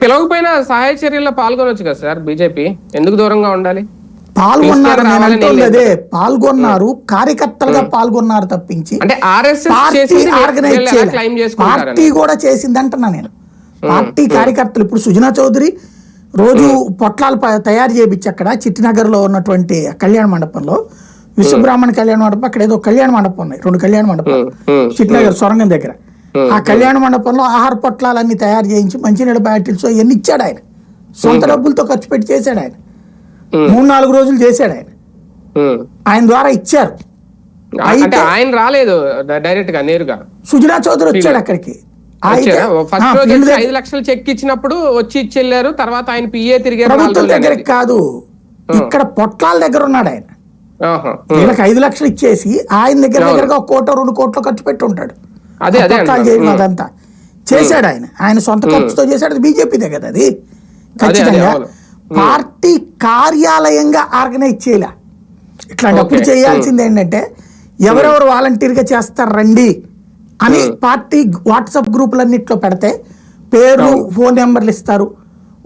పిలవకపోయినా సహాయ చర్యల్లో పాల్గొనొచ్చు కదా సార్ బీజేపీ? ఎందుకు దూరంగా ఉండాలి? పాల్గొన్నారు నేను అంటుంది. అదే పాల్గొన్నారు కార్యకర్తలుగా పాల్గొన్నారు తప్పించి అంటే ఆర్ఎస్ఎస్ పార్టీ ఆర్గనైజ్ కూడా చేసింది అంటున్నా నేను పార్టీ కార్యకర్తలు ఇప్పుడు సుజనా చౌదరి రోజు పొట్లాలు తయారు చేయించి అక్కడ చిట్టినగర్లో ఉన్నటువంటి కళ్యాణ మండపంలో విశ్వబ్రాహ్మణ కళ్యాణ మండపం అక్కడ ఏదో కళ్యాణ మండపం ఉన్నాయి రెండు కళ్యాణ మండపాలు. చిట్టినగర్ సొరంగం దగ్గర. ఆ కళ్యాణ మండపంలో ఆహార పొట్లాలన్నీ తయారు చేయించి మంచినీళ్ళ బ్యాటిల్స్ ఇవన్నీ ఇచ్చాడు ఆయన. సొంత డబ్బులతో ఖర్చు పెట్టి చేశాడు ఆయన. మూడు నాలుగు రోజులు చేశాడు ఆయన. ఆయన ద్వారా ఇచ్చారు. అంటే ఆయన రాలేదు డైరెక్ట్గా నేరుగా. సుజనా చౌదరి వచ్చాడు అక్కడికి. ఫస్ట్ రోజు ఐదు లక్షలు చెక్ ఇచ్చినప్పుడు వచ్చి ఇచ్చి వెళ్ళారు తర్వాత ఆయన పిఏ తిరిగారు ప్రభుత్వం దగ్గరికి కాదు ఇక్కడ పొట్లాల దగ్గర ఉన్నాడు ఆయన. వీళ్ళకి ఐదు లక్షలు ఇచ్చేసి ఆయన దగ్గర దగ్గరగా ఒక కోట రెండు కోట్లు ఖర్చు పెట్టి ఉంటాడు. అదే, అదే. చేయడం అదంతా. చేశాడు ఆయన. ఆయన సొంత ఖర్చుతో చేశాడు అది బీజేపీదే కదా అది? ఖచ్చితంగా. పార్టీ కార్యాలయంగా ఆర్గనైజ్ చేయలే. ఇట్లాంటప్పుడు. చేయాల్సింది ఏంటంటే ఎవరెవరు వాలంటీర్గా చేస్తారు రండి అని పార్టీ వాట్సాప్ గ్రూపులన్నిట్లో పెడితే పేర్లు ఫోన్ నెంబర్లు ఇస్తారు.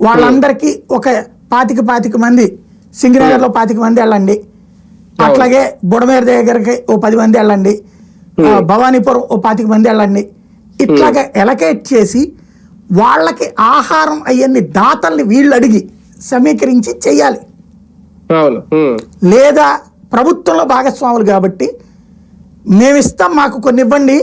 వాళ్ళందరికీ ఒక పాతిక పాతిక మంది సింగనగర్లో పాతిక మంది వెళ్ళండి. అట్లాగే బుడమేర దగ్గరికి ఓ పది మంది వెళ్ళండి. భవానీపురం ఓ పాతిక మంది వెళ్ళండి ఇట్లాగా ఎలకేట్ చేసి వాళ్ళకి ఆహారం అవన్నీ దాతల్ని వీళ్ళు అడిగి సమీకరించి చెయ్యాలి. ఉమ్. లేదా ప్రభుత్వంలో భాగస్వాములు కాబట్టి మేము ఇస్తాం మాకు కొన్ని ఇవ్వండి